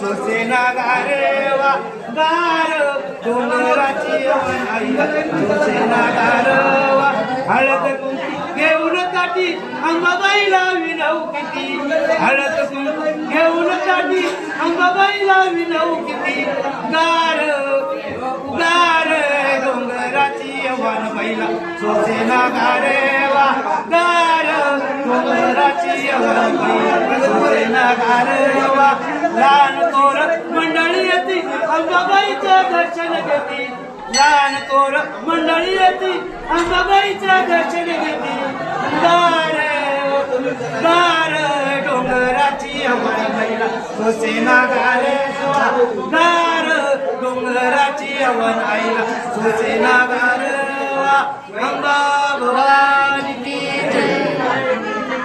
सोसेना गारेवा गार डोंगराची यवन आईला गारवा हळद कुंकू घेऊन काठी अंबाबाईला विनव किती. हळद कुंकू घेऊन काठी अंबाबाईला विनव किती. गार गार डोंगराची यवन बैला सोसेना गारेवा गार डोंगराची यवन बैला. सोसेना गारेवा लहान कोर मंडळी येते अंबाबाईचं दर्शन घेते. लहान कोर मंडळी येते अंबाबाईचं दर्शन घेते. दार डोंगराची यवन बैला सोसेना गारे दार डोंगराची यवन आईला सोसेना गारवा अंबा